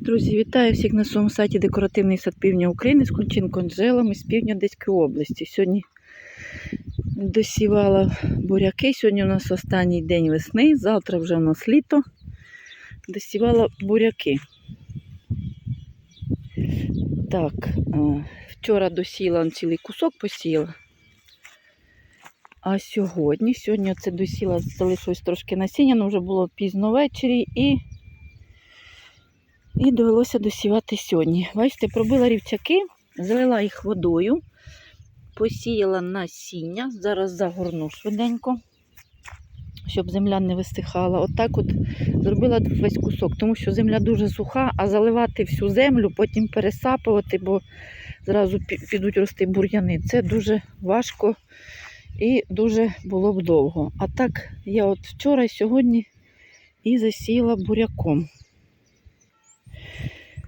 Друзі, вітаю всіх на своєму сайті Декоративний сад Півдня України з Кульченко Анжелами з півдня Одеської області. Сьогодні досівала буряки. Сьогодні у нас останній день весни, завтра вже у нас літо. Досівала буряки. Так, вчора досіла цілий кусок посіяла. А сьогодні, сьогодні це досіла, залишилось трошки насіння, але вже було пізно ввечері і і довелося досівати сьогодні. Бачите, пробила рівчаки, залила їх водою, посіяла насіння. Зараз загорну швиденько, щоб земля не висихала. Отак от, зробила весь кусок, тому що земля дуже суха, а заливати всю землю, потім пересапувати, бо зразу підуть рости бур'яни. Це дуже важко і дуже було б довго. А так я от вчора і сьогодні і засіяла буряком.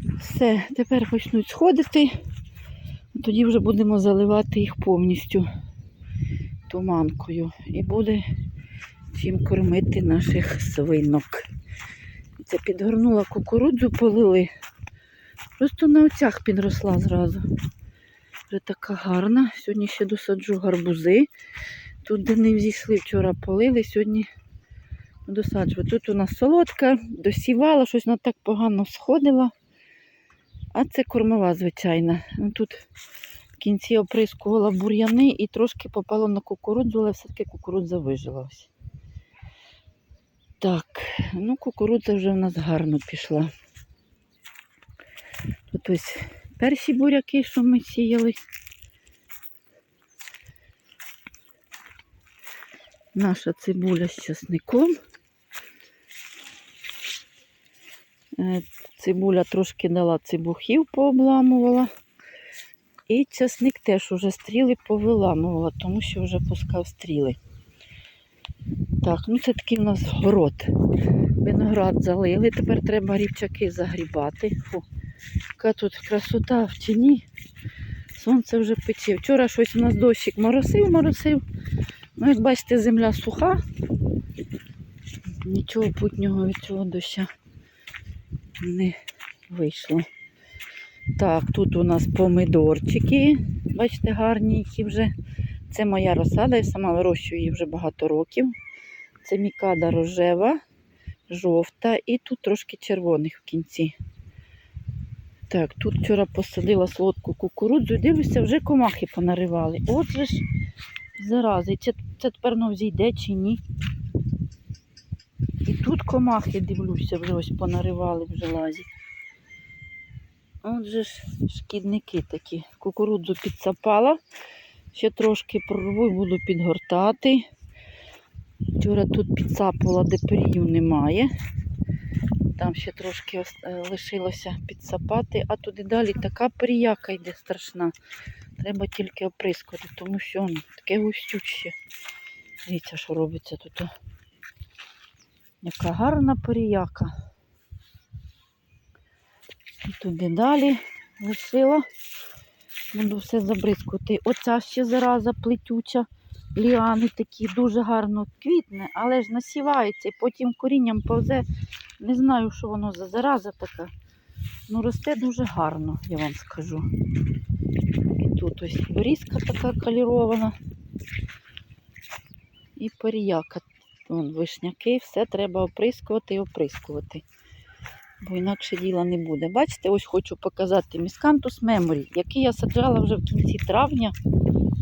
Все, тепер почнуть сходити, тоді вже будемо заливати їх повністю туманкою. І буде чим кормити наших свинок. Це підгорнула кукурудзу, полили. Просто на оцях підросла зразу. Вже така гарна. Сьогодні ще досаджу гарбузи. Тут, де не взійшли, вчора полили, сьогодні досаджую. Тут у нас солодка, досівала, щось вона так погано сходила. А це кормова, звичайна. Ну, Тут в кінці оприскувала бур'яни і трошки попало на кукурудзу, але все-таки кукурудза вижила. Ось. Так, ну кукурудза вже в нас гарно пішла. Тут ось перші буряки, що ми сіяли. Наша цибуля з часником. Е, Цибуля трошки дала цибухів, пообламувала. І часник теж уже стріли повиламувала, тому що вже пускав стріли. Так, ну це такий у нас город. Виноград залили, тепер треба рівчаки загрібати. Фу, яка тут красота в тіні. Сонце вже пече. Вчора щось у нас дощик моросив, моросив. Ну, як бачите, земля суха. Нічого путнього від цього доща не вийшло. Так, тут у нас помидорчики. Бачите, гарні, які вже. Це моя розсада, я сама вирощую її вже багато років. Це мікада рожева, жовта і тут трошки червоних в кінці. Так, тут вчора посадила солодку кукурудзу. Дивлюся, вже комахи понаривали. От же ж зарази. Це, тепер ну, зійде чи ні. Тут комахи, дивлюся, вже ось понаривали, вже лазять. От же ж шкідники такі. Кукурудзу підсапала. Ще трошки прорву і буду підгортати. Вчора тут підсапала, де перію немає. Там ще трошки е, лишилося підсапати, а туди далі така періяка йде страшна. Треба тільки оприскувати, тому що ну, таке густюче. Дивіться, що робиться тут. Яка гарна періяка. І туди далі лишила. Буду все забризкувати. Оця ще зараза плетюча. Ліани такі дуже гарно квітне, але ж насівається і потім корінням повзе. Не знаю, що воно за зараза така. Ну, росте дуже гарно, я вам скажу. І тут ось борізка така калірована. І періяка. Вон вишняки, все треба оприскувати і оприскувати. Бо інакше діла не буде. Бачите, ось хочу показати міскантус меморі, який я саджала вже в кінці травня.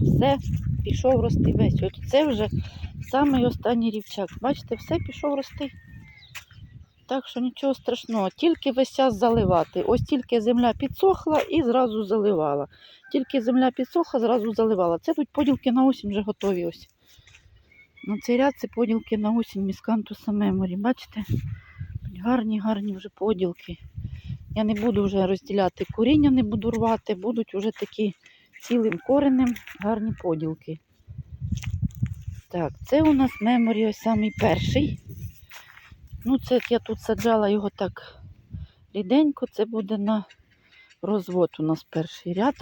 Все пішов рости весь. От це вже самий останній рівчак. Бачите, все пішов рости. Так що нічого страшного, тільки весь час заливати. Ось тільки земля підсохла і зразу заливала. Тільки земля підсохла, зразу заливала. Це тут поділки на осінь вже готові. ось. На цей ряд це поділки на осінь міскантуса меморі. Бачите? Гарні, гарні вже поділки. Я не буду вже розділяти коріння, не буду рвати, будуть вже такі цілим коренем гарні поділки. Так, це у нас меморі ось самий перший. Ну, це я тут саджала його так ріденько, це буде на розвод у нас перший ряд.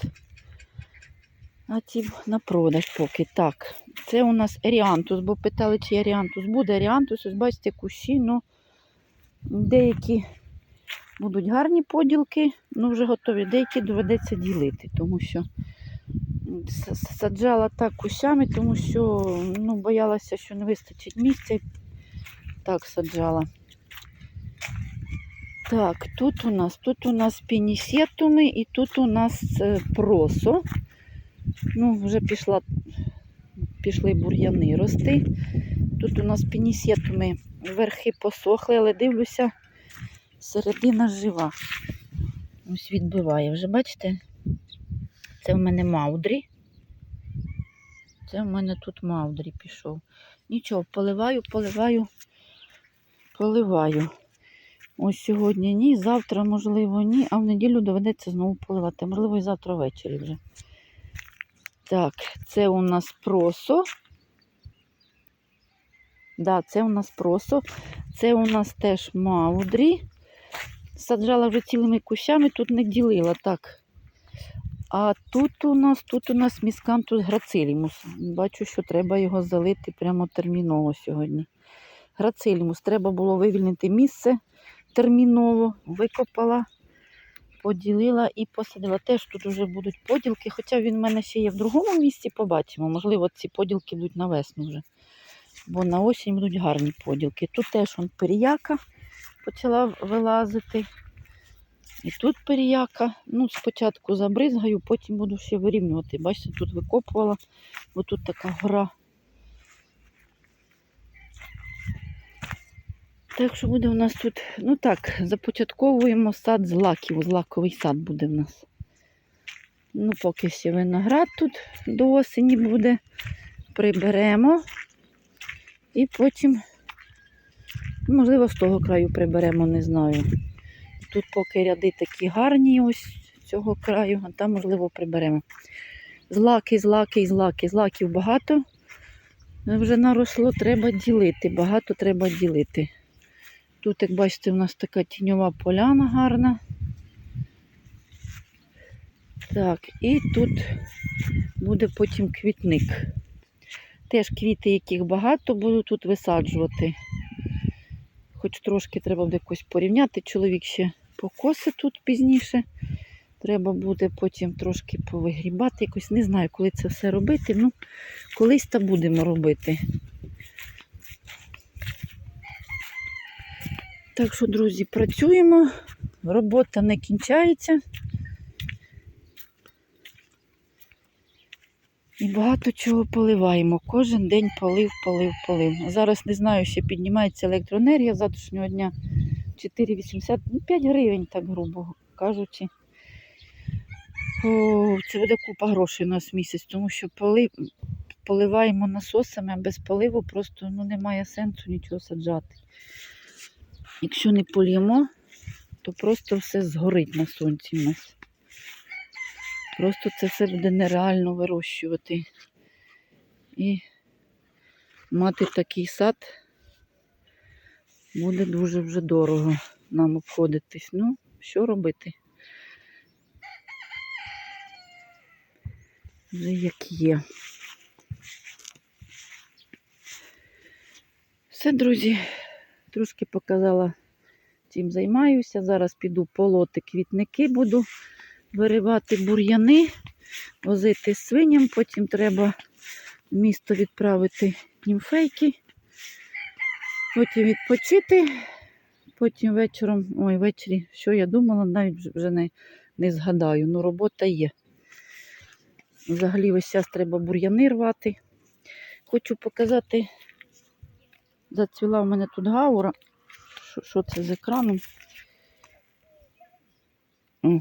А ці на продаж поки. Так, це у нас еріантус, бо питали, чи еріантус буде. Еріантус, ось бачите, кущі, ну деякі Будуть гарні поділки, ну вже готові. Деякі доведеться ділити, тому що саджала так кущами, тому що ну, боялася, що не вистачить місця. Так саджала. Так, тут у нас, тут у нас пінісетуми і тут у нас е, просо. Ну, вже пішла, пішли бур'яни рости. Тут у нас пінісетуми верхи посохли, але дивлюся, середина жива. Ось відбиває. Вже бачите? Це в мене маудрі. Це в мене тут маудрі пішов. Нічого, поливаю, поливаю, поливаю. Ось сьогодні ні, завтра, можливо, ні, а в неділю доведеться знову поливати. Можливо, і завтра ввечері вже. Так, це у нас просо. Да, це у нас просо. Це у нас теж маудрі. Саджала вже цілими кущами, тут не ділила так. А тут у нас тут у нас міскантус грацилімус. Бачу, що треба його залити прямо терміново сьогодні. Грацилімус. Треба було вивільнити місце терміново, викопала, поділила і посадила. Теж тут вже будуть поділки, хоча він в мене ще є в другому місці, побачимо. Можливо, ці поділки будуть на весну вже. Бо на осінь будуть гарні поділки. Тут теж он періяка почала вилазити. І тут періяка. Ну, спочатку забризгаю, потім буду ще вирівнювати. Бачите, тут викопувала, бо тут така гора. Так що буде у нас тут, ну так, започатковуємо сад з лаків. Злаковий сад буде в нас. Ну, поки ще виноград тут до осені буде. Приберемо. І потім, можливо, з того краю приберемо, не знаю. Тут поки ряди такі гарні ось цього краю, а там, можливо, приберемо. Злаки, злаки, злаки. Злаків багато. Вже наросло, треба ділити. Багато треба ділити. Тут, як бачите, у нас така тіньова поляна гарна. Так, і тут буде потім квітник. Теж квіти, яких багато, буду тут висаджувати. Хоч трошки треба буде якось порівняти. Чоловік ще покоси тут пізніше. Треба буде потім трошки повигрібати. Якось не знаю, коли це все робити. Ну, колись та будемо робити. Так що, друзі, працюємо. Робота не кінчається. І багато чого поливаємо. Кожен день полив, полив, полив. Зараз не знаю, ще піднімається електроенергія з завтрашнього дня 4,80, ну 5 гривень, так грубо кажучи. О, це буде купа грошей у нас місяць, тому що полив, поливаємо насосами, а без поливу просто ну, немає сенсу нічого саджати. Якщо не полємо, то просто все згорить на сонці в нас. Просто це все буде нереально вирощувати. І мати такий сад буде дуже вже дорого нам обходитись. Ну, що робити? Вже як є. Все, друзі, трошки показала, чим займаюся. Зараз піду полоти квітники, буду виривати бур'яни, возити свиням, потім треба в місто відправити німфейки, потім відпочити, потім вечором, ой, ввечері, що я думала, навіть вже не, не згадаю. Ну, робота є. Взагалі весь час треба бур'яни рвати. Хочу показати, зацвіла в мене тут гаура. Що, це з екраном? О,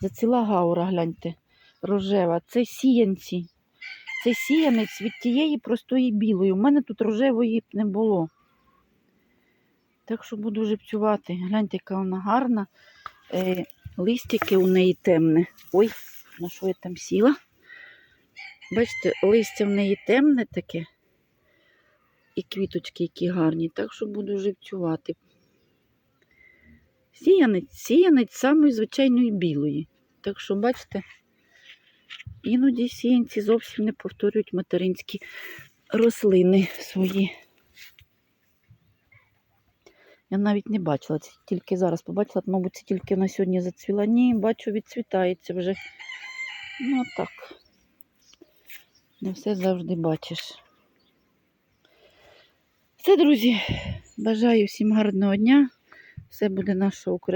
Зацвіла гаура, гляньте, рожева. Це сіянці. Це сіянець від тієї простої білої. У мене тут рожевої б не було. Так що буду живцювати. Гляньте, яка вона гарна. Е, листяки у неї темне. Ой, на що я там сіла? Бачите, листя в неї темне таке і квіточки, які гарні, так що буду живцювати. Сіянець, сіянець самої звичайної білої. Так що, бачите, іноді сіянці зовсім не повторюють материнські рослини свої. Я навіть не бачила, це тільки зараз побачила, мабуть, це тільки на сьогодні зацвіла. Ні, бачу, відцвітається вже. Ну, так. Не все завжди бачиш. Все, друзі, бажаю всім гарного дня. Все буде наша Україна.